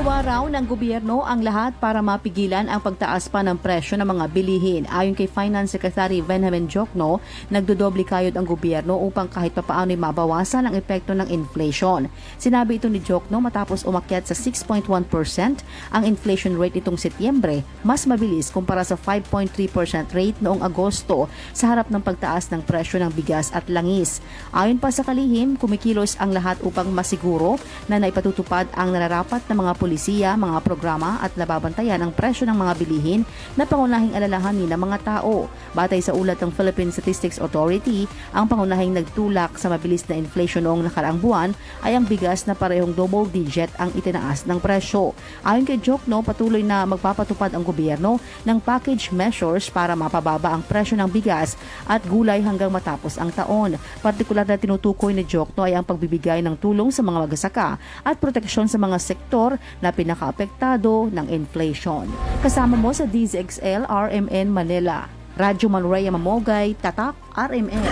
Ginagawa raw ng gobyerno ang lahat para mapigilan ang pagtaas pa ng presyo ng mga bilihin. Ayon kay Finance Secretary Benjamin Jokno, nagdodoble kayod ang gobyerno upang kahit papaano mabawasan ang epekto ng inflation. Sinabi ito ni Jokno matapos umakyat sa 6.1% ang inflation rate itong Setyembre, mas mabilis kumpara sa 5.3% rate noong Agosto sa harap ng pagtaas ng presyo ng bigas at langis. Ayon pa sa kalihim, kumikilos ang lahat upang masiguro na naipatutupad ang nararapat na mga polisiya, mga programa at nababantayan ang presyo ng mga bilihin na pangunahing alalahanin ng mga tao. Batay sa ulat ng Philippine Statistics Authority, ang pangunahing nagtulak sa mabilis na inflation noong nakaraang buwan ay ang bigas na parehong double digit ang itinaas ng presyo. Ayon kay Jokno, patuloy na magpapatupad ang gobyerno ng package measures para mapababa ang presyo ng bigas at gulay hanggang matapos ang taon. Partikular na tinutukoy ni Jokno ay ang pagbibigay ng tulong sa mga magsasaka at proteksyon sa mga sektor na pinakaapektado ng inflation. Kasama mo sa DZXL RMN Manila. Radyo Manraya Mamogay, Tatak RMN.